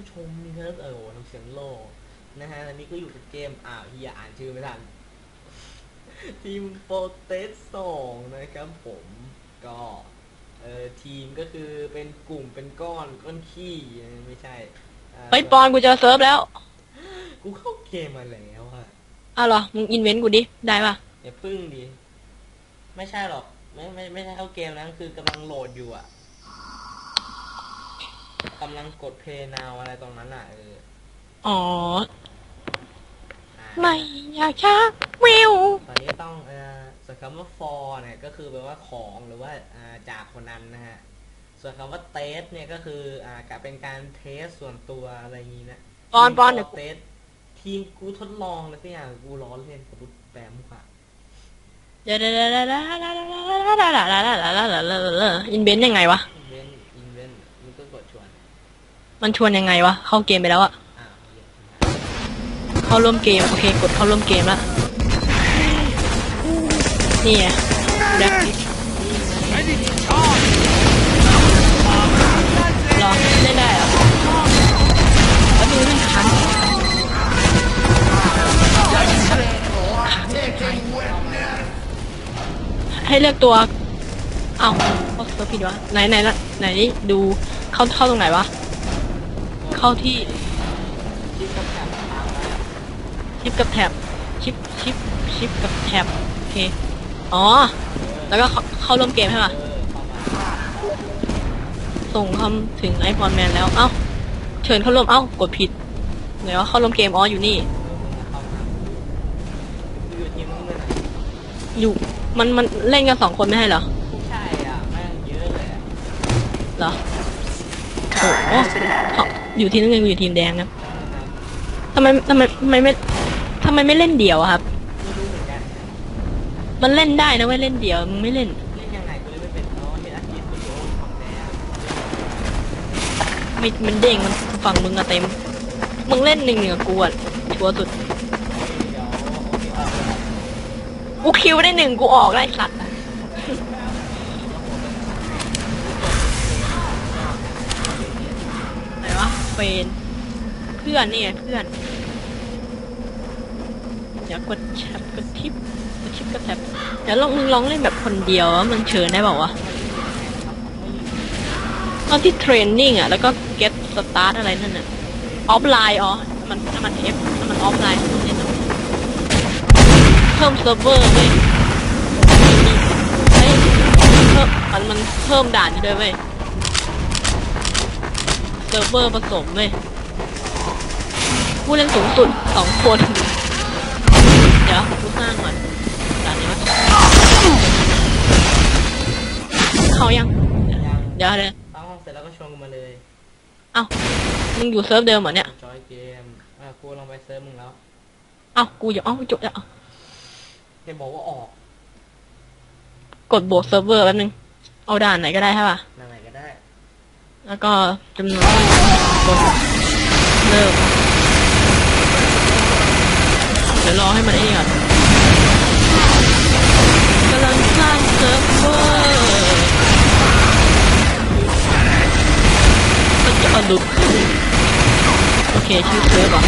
ู้ชมนี่ครับเออโหน้ำเสียงโลนะฮะอันนี้ก็อยู่กับเกมอ่าวเฮียอ่านชื่อไม่ทันทีมโปรเตสสองนะครับผมก็เออทีมก็คือเป็นกลุ่มเป็นก้อนก้อนขี้ไม่ใช่เฮ้ยปอนกูเจอเซิร์ฟแล้ว กูเข้าเกมมาแล้วอะอ้าวเหรอมึงอินเวนต์กูดิได้ปะอย่าพึ่งดิไม่ใช่หรอก ไม่ไม่ไม่ใช่เข้าเกมนะคือกำลังโหลดอยู่อะ กำลังกดเพย์นาวอะไรตรงนั้นอะเอออ๋อ อ่าไม่อยากชักวิว ตอนนี้ต้องเอ่อส่วนคำว่า for เนี่ยก็คือแปลว่าของหรือว่าอ่าจากคนนั้นนะฮะ ส่วนคำว่า test เนี่ยก็คืออ่ากเป็นการเทสส่วนตัวอะไรอย่างนี้นะปอนปอนเดี๋เดี๋ยวเทสทีมกูทดลองอะไรสักอย่างกูร้อนเล่นกับกูแปมกว่าเดี๋ยวเดี๋ยวเดี๋ยวเดี๋ยวเดี๋ยวเดี๋ยวเดี๋ยวเดี๋ยวเดี๋ยวเดี๋ยวเดี๋ยวเดี๋ยวเดี๋ยวเดี๋ยวอินเวนต์ยังไงวะอินเวนอินเวนมึงก็กดชวน มันชวนยังไงวะ เข้าเกมไปแล้วอะเข้าร่วมเกม โอเค กดเข้าร่วมเกมแล้วนี่ไงแบ็ครอเล่นได้เหรอแล้วดูมันขันให้เลือกตัว เอ้าเขาตัวผิดวะ ไหนไหนละไหนนี่ดูเข้าเข้าตรงไหนวะ เข้าที่ที่ก็แคปตามแล้วชิปกับแท็บชิปชิปชิปกับแท็บโอเคอ๋อ แล้วก็เข้าเข้าร่วมเกมใช่ปะเออเข้ามาส่งคำถึงไอ o อนแมนแล้ว เอ้า เชิญเข้าร่วม เอ้า กดผิดไหนว่าเข้าร่วมเกมอ๋ออยู่นี่เออมึงเข้ามากูอยู่ทีมมึงเลยนะอยู่ มัน มันเล่นกันสองคนไม่ใช่เหรอ ใช่อะแม่งเยอะเลยอะเหรอ โอ้โหเขา อยู่ทีมน้ำเงินกูอยู่ทีมแดงครับทำไมทำไมทำไมไม่ทำไมไม่เล่นเดี่ยวอะครับ มันเล่นได้นะเว้ยเล่นเดี่ยวมึงไม่เล่น เล่นยังไงกูเล่นไม่เป็นเพราะว่าเห็นอาชีพสตูดิโอของแท้อะไม่มันเด้งมันฝั่งมึงอะเต็ม มึงเล่นหนึ่งเหนือกูอะชัวร์สุดกูคิวได้หนึ่งกูออกได้สัตว์อะ นเฟนเพื่อนนี่ไงเพื่อน เดี๋ยวกดแชปกดทิปกดทิปกดแท็บเดี๋ยวลองมึงลองเล่นแบบคนเดียวว่ามันเชิญได้เปล่าวะตอนที่เทรนนิ่งอะ แล้วก็ get start อะไรนั่นน่ะออฟไลน์อ๋อมันถ้ามัน F ถ้ามันออฟไลน์เพิ่มเซิร์ฟเวอร์เว้ยเฮ้ยเพิ่มมันมันเพิ่มด่านด้วยเว้ย เซิร์ฟเวอร์ผสมเว้ยผู้เล่นสูงสุดสองคน เดี๋ยวกูสร้างก่อนด่านนี้วะเขายังยัง เดี๋ยวเดี๋ยวตั้งห้องเสร็จแล้วก็ชวนกูมาเลย เอ้า มึงอยู่เซิร์ฟเดิมเหรอเนี่ย จอยเกม อะกูลองไปเซิร์ฟมึงแล้ว เอ้า กูอย่าเอ้าจบแล้วแกบอกว่าออก กดบวกเซิร์ฟเวอร์แป๊บนึง เอาด่านไหนก็ได้ใช่ป่ะนั่นไหนก็ได้ แล้วก็จำนวนบวกเริ่มเดี๋ยวรอให้มันไอ้นี่ก่อนกำลังสร้างเซิร์ฟเวอร์ก็จะเอาดุโอเคชื่อเซิร์ฟอะ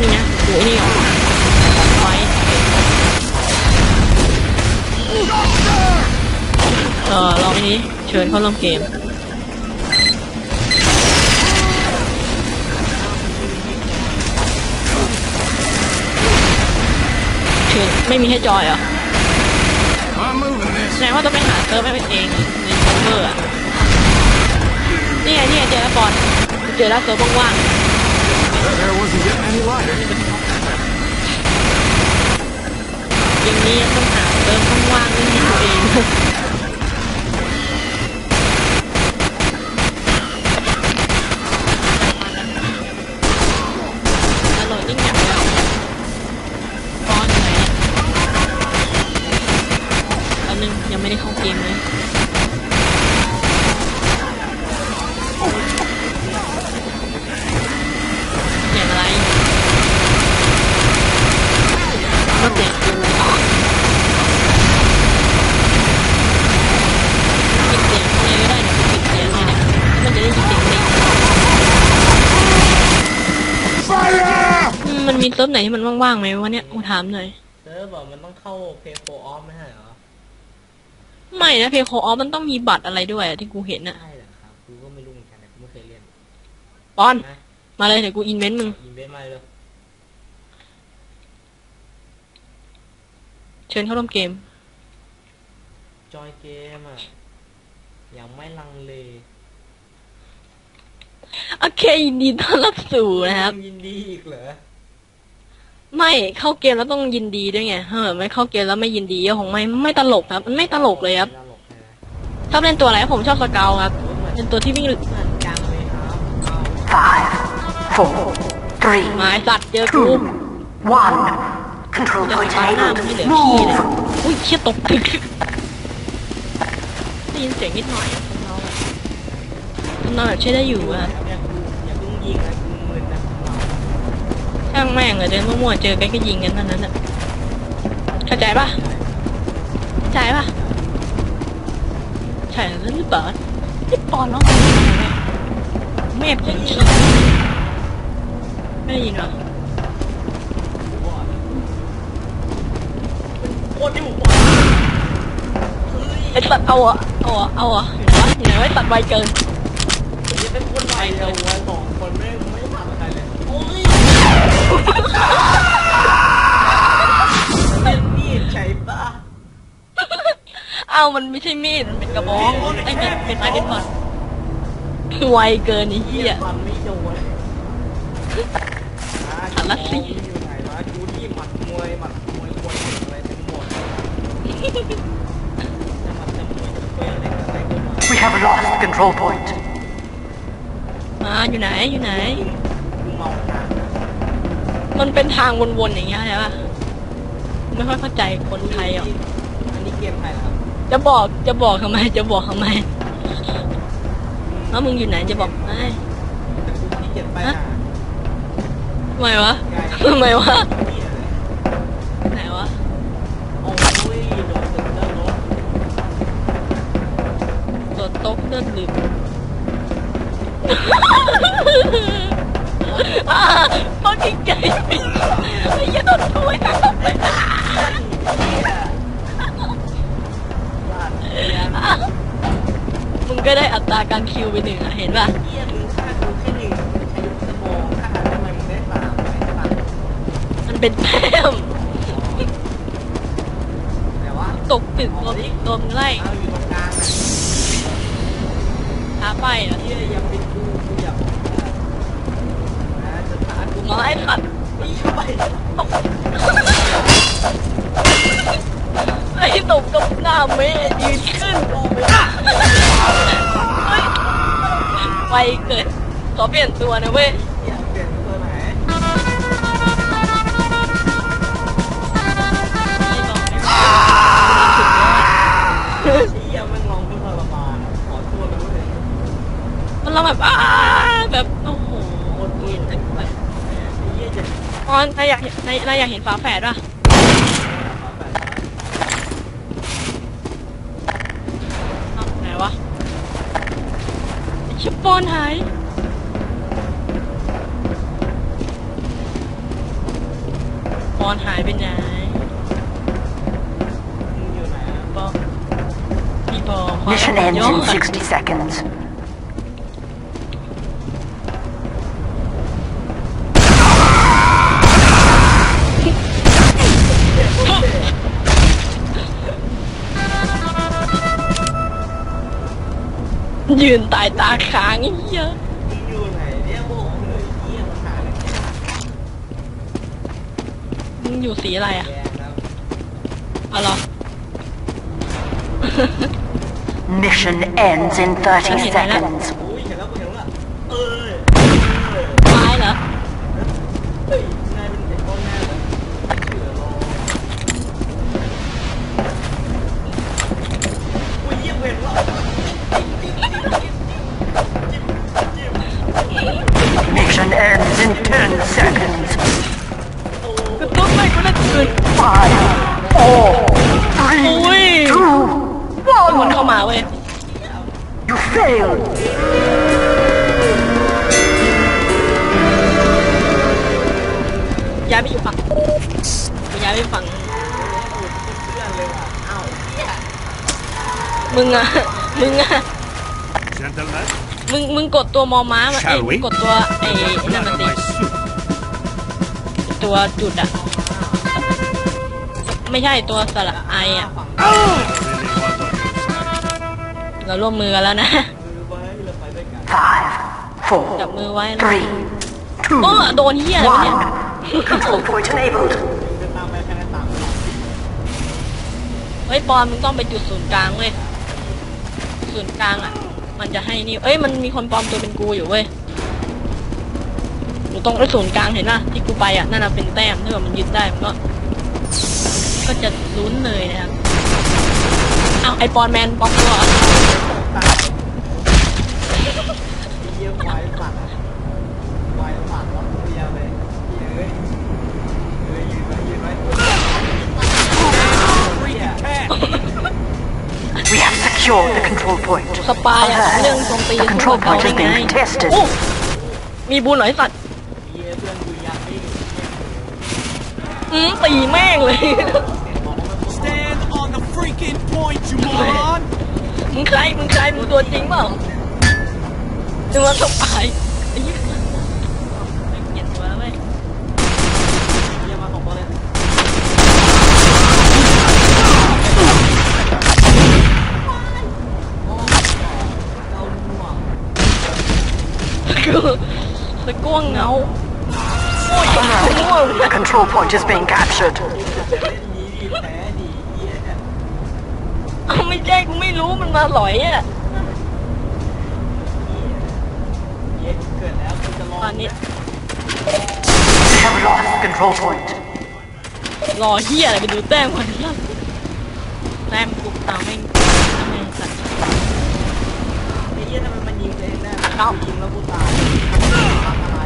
นี่นะโอ้นี่อะไว้เออลองอันนี้เชิญเข้าร่วมเกม เชิญไม่มีให้จอยเหรอแสดงว่าต้องไปหาเติร์ฟให้เป็นเองในเซิร์ฟเวอร์อะนี่ไงนี่ไงเจอแล้วปอนเจอแล้วเซิร์ฟว่างๆอย่างนี้ต้องหาเติร์ฟว่างๆเล่นให้ตัวเอง เซิร์ฟไหนที่มันว่างๆไหมวะเนี่ยกูถามหน่อยเซิร์ฟบอกมันต้องเข้าเพย์โฟออฟไม่ใช่เหรอ ไม่นะเพย์โคออฟมันต้องมีบัตรอะไรด้วยอะที่กูเห็นอะใช่เหรอครับกูก็ไม่รู้เหมือนกันนะกูไม่เคยเล่นปอน นะมาเลยเดี๋ยวกูอินเวนต์มึง อินเวนต์มาเลยเชิญเข้าร่วมเกม จอยเกมอะยังไม่ลังเลโอเคยินดีต้อนรับสู่นะครับยังยินดีอีกเหรอ ไม่เข้าเกมแล้วต้องยินดีด้วยไงเฮ้ยไม่เข้าเกมแล้วไม่ยินดีก็คงไม่ไม่ตลกครับ มันไม่ตลกเลยครับตลกเลยนะชอบเล่นตัวอะไรผมชอบสเกลครับโอ้ยเหมือนเป็นตัวที่วิ่งเหมือนจังเลยครับเอา Five, four, three, หมายสัตว์เจอกู two, one. Control จะ point สปาหน้ามันไม่เหลือขี้ enabled. เลย Move. อุ้ยเชี่ยตกตึกได้ยินเสียงนิดหน่อยอะทำนองแบบใช้ได้อยู่อะอย่ากูอย่าเพิ่งยิงนะกูมึนนะเอา ช่างแม่งเลยเดินมั่วๆเจอกันก็ยิงกันเท่านั้นอะเข้าใจปะเข้าใจปะใช่แล้วหรือเปล่าที่ปอนร้องเพลงอะไรเนี่ยแม่ผมขี้ไม่ได้ยินเหรอโคตรที่ผมบอกไอ้ตัดเอาอะเอาอะเอาอะอยู่ไหนวะอยู่ไหนวะไอ้ตัดไวเกินนี่เป็นคนไวเร็ววันสองคนไม่ไม่ทำอะไรเลยโอ้ย เป็นมีดใช่ปะเอามันไม่ใช่มีด มันเป็นกระบองไอ้เป็นเป็นไม้เป็นบอลไวเกินไอ้เหี้ยฟันไม่โดนหันละสิอยู่ไหนวะกูที่หมัดมวยหมัดมวยควยอะไรเต็มหมดจะหมัดจะมวยจะควยอะไรก็อะไรก็มา We have lost control point. มาอยู่ไหนอยู่ไหน มันเป็นทางวนๆอย่างเงี้ยใช่ปะไม่ค่อยเข้าใจคนไทยอะอันนี้เกมไทยเหรอครับ จะบอกจะบอกทำไม จะบอกทำไมแล้วมึงอยู่ไหนจะบอกไม่แต่กูขี้เกียจไปหาทำไมวะทำไมวะนี่อะไรไหนวะโอ้ยโดนเซ็นเซอร์รถตัวโต๊ะเลือดลืม อ่าต้องจริงใจไอ้ยโดนกูไอ้ตังค์ลาดเรียนมึงก็ได้อัตราการคิวไปหนึ่งอะเห็นป่ะ เหี้ยมึงฆ่ากูแค่หนึ่งใช้สมองฆ่าทำไมมึงได้สามไหนใช่ปะมันเป็นแต้มแต่ว่าตกตึกโดนโดนไล่เอาอยู่ตรงกลางน่ะท้าไปเหรอเหี้ยย่าเป็นกูกูอย่านะจะพากู น้อยสัตว์ไม่เข้าไปไอ้ตกกับหน้าเมย์ยืนขึ้นดูไปเกิดขอเปลี่ยนตัวนะเว้ย นนายอยากเห็นนายนายอยากเห็นฝาแฝดป่ะเอาแบบนั้นเอ้าไหนวะไอ้ชิปปอนหายปอนหายไปไหนมึงอยู่ไหนอะปอนพี่ปอขอ Mission ย ends อ in ด60 seconds. ยืนตายตาค้างไอ้เหี้ยมึงอยู่ไหนเนี่ยโอ้โหเลยเหี้ยมันหาอะไรเนี่ยมึงอยู่สีอะไรอะแดงแล้วอ๋อเหรอ Mission ends in 30 seconds. อุ้ยเห็นแล้วกูเห็นแล้วเออเออตายเหรอเฮ้ยนายเป็นเด็กก้อนแน่เลยเชื่อรออุ้ยเยี่ยมเห็นแล้ว มึงอะมึงอะ Gentlemen, มึงมึงกดตัวมอม้ามาเอ้ย Shall we? มึงกดตัวไอ้ไอ้นั่น blood มา on สิ my suit. ตัวจุดอะไม่ใช่ตัวสระไออะฝั่ง Really was on your side. เราร่วมมือกันแล้วนะมือไว้เราไปด้วยกัน Five, จับ four, มือไว้แล้ว three, โอ้ two, โดนเฮียอะไรวะเนี่ย one. Control point enabled. จะตามไปแค่นั้นตามไปเฮ้ยปอนมึงต้องไปจุดศูนย์กลางเว้ย ศูนย์กลางอะ มันจะให้นี่ เอ้ย มันมีคนปลอมตัวเป็นกูอยู่เว้ยอยู่ตรงไอ้ศูนย์กลางเห็นป่ะที่กูไปอะ นั่นน่ะเป็นแต้มถ้าเกิดมันยึดได้มันก็ ก็จะลุ้นเลยนะครับอ้าวไอปอนแมนปลอมตัว We have secured the control point. สปายอะเรื่องโจมตี The สู้ control กับเขา point ได้ has ไง been contested. โอ้มีบุญเหรอไอสัตว์เหี้ยเพื่อนกูยักษ์ไม่อืมตีแม่งเลย Stand on the freaking point, you moron! มึงใครมึงใครมึงตัวจริงเปล่าจึงว่าสปายไอ้เหี้ยไม่เกลียดตัวแล้วเว้ย เยี่ยมมาของบอลเลย เอาหัว คือสะก้วงเงาโอ้ยง่วง The control point is being captured. เล่นนี้ดีแพ้ดีเหี้ยเอาไม่ใช่กูไม่รู้มันมาหลอยอะเหี้ยเกิดแล้วกูจะลองตอนนี้ We have lost the control point. รอเฮียอะไรไปดูแต้มก่อนล่ะแต้มกูตามแม่งตามแม่ง เองได้าคิวแล้วกูตายทำอะไร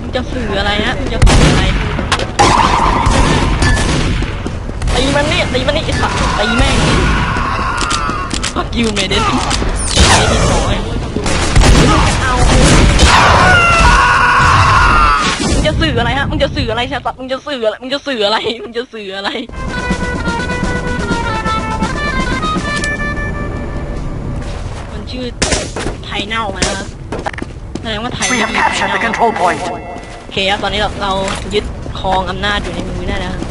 มึงจะสื่ออะไรฮะมึงจะสื่ออะไรตีมันนี่ตีมันนี่ไอ้สัตว์ตีแม่งฟักยูเมเดสิไอ้ที่สอยเอามึงจะสื่ออะไรฮะมึงจะสื่ออะไรชาตัดมึงจะสื่ออะไรมึงจะสื่ออะไรมึงจะสื่ออะไร ชื่อไทยเน่ามาแล้วครับแสดงว่าไทย We ไม่ have ดีไทย captured the เน่า control point. โอเคครับตอนนี้เราเรายึดครองอำนาจอยู่ในมือได้แล้วครับ